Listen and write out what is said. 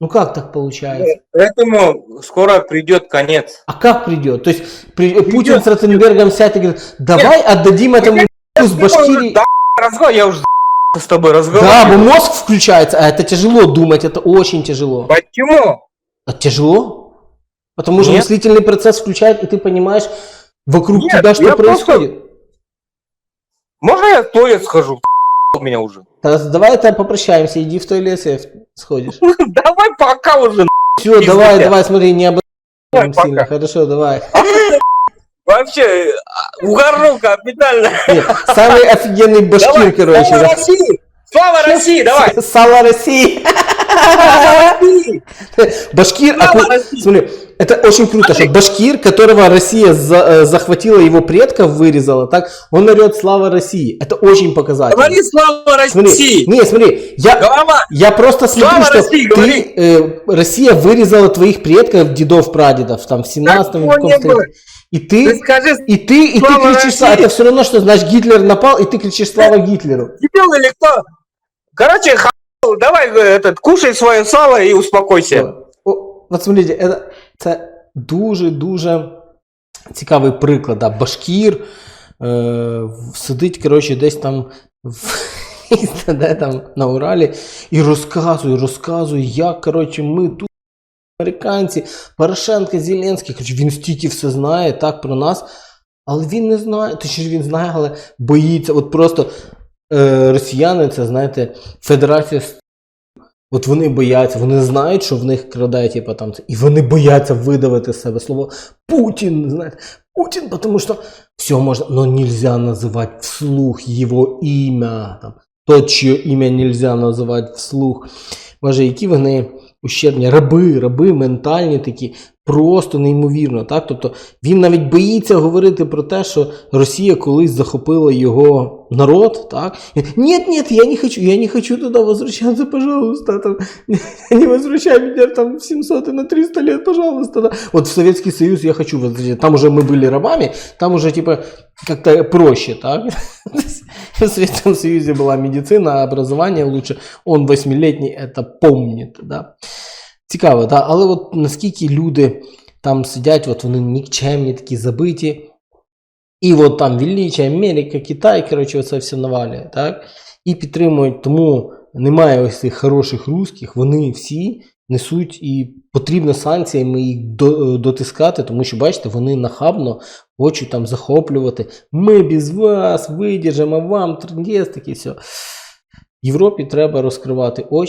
Ну как так получается? Поэтому скоро придет конец. А как придет? То есть при- Путин с Ротенбергом сядет и говорит, давай отдадим этому с Башкирии. Да, разговор, я уже с тобой Да, разговариваю. бо мозг включается, а это тяжело думать, это очень тяжело. Почему? А тяжело? Потому что Нет. мыслительный процесс включает, и ты понимаешь вокруг Нет, тебя, что я просто- происходит. Можно я в туалет схожу? У меня уже. Тогда давай тогда попрощаемся, иди в туалет сходишь. Давай пока уже. Все, Пиздец. давай, давай, смотри, не об Давай, этом сильно. пока. Хорошо, давай. Вообще, а, угорну капитально. Нет, самый офигенный башкир, Давай, короче. Слава да. России! Слава России, давай! Сало России. Башкир, ку- России! смотри, это очень круто, что башкир, которого Россия э, захватила, его предков вырезала, так, он орет «Слава России». Это очень показательно. Говори слава Смотри, России! не, смотри, я, я просто смотрю, что России, ты, э, Россия вырезала твоих предков, дедов, прадедов, там, в 17 Такого веком не было. столетии. И Ты ты, скажи, и ты, и ты кричишь, России. это все равно, что, значит, Гитлер напал, и ты кричишь «Слава Гитлеру». дебил или кто? Короче, давай э, этот, кушай свое сало и успокойся. О, от смотрите, это, це дуже-дуже цікавий приклад. Да. Башкір е, в- сидить, коротше, десь там в, де там на Уралі і розказує, розказує, як коротше, ми тут. Американці, Порошенко, Зеленський, коротше, він стільки все знає так про нас, але він не знає, точніше він знає, але боїться. От просто е, росіяни, це знаєте, Федерація От вони бояться, вони знають, що в них краде, типу, там і вони бояться видавити себе слово Путін, знаєте, Путін, тому що все можна, але нельзя називати вслух його ім'я, там, то, чиє ім'я нельзя називати вслух. Боже, які вони ущербні, раби, раби ментальні такі, просто неймовірно, так? Тобто він навіть боїться говорити про те, що Росія колись захопила його народ, так? Нет, нет, я не хочу, я не хочу туда возвращаться, пожалуйста, там, не возвращай меня там в 700 и на 300 лет, пожалуйста. Да. Вот в Советский Союз я хочу возвращаться. Там уже мы были рабами, там уже типа как-то проще, так? В Советском Союзе была медицина, образование лучше. Он восьмилетний это помнит, да. Цікаво, да? але от наскільки люди там сидять, от вони нікчемні, такі забиті, і от там величі Америка, Китай, коротше, оце все навалює, так? І підтримують, тому немає ось цих хороших русських, вони всі несуть і потрібно санкціями їх дотискати, тому що, бачите, вони нахабно хочуть там захоплювати. Ми без вас видержимо, вам трендець, таке все. Європі треба розкривати очі.